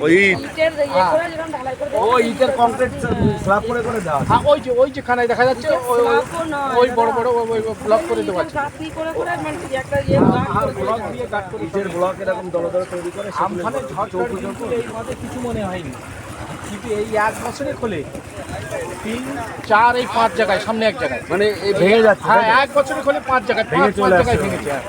ওই ইটের ইয়ে করে যেরকম ঢালাই করে ও ইটের কংক্রিট স্ল্যাব করে করে দেওয়া হ্যাঁ ওই যে ওই যে দেখা যাচ্ছে ওই বড় বড় ওই- ব্লক করে দেওয়া আছে। করে করে মানে একটা ইয়ে গাঁথ আর করে করে ব্লক দিয়ে কাট করে ইটের ব্লক এরকম দলে দলে তৈরি করে আমফানে ঝড় চৌকো এই মাঝে কিছু মনে হয়নি। কিন্তু এই এক বছরে খোলে তিন চার এই পাঁচ জায়গায় সামনে এক জায়গায়। মানে ভেঙে যাচ্ছে হ্যাঁ এক বছরে খোলে পাঁচ জায়গায় পাঁচ পাঁচ জায়গায় ভেঙেছে হ্যাঁ।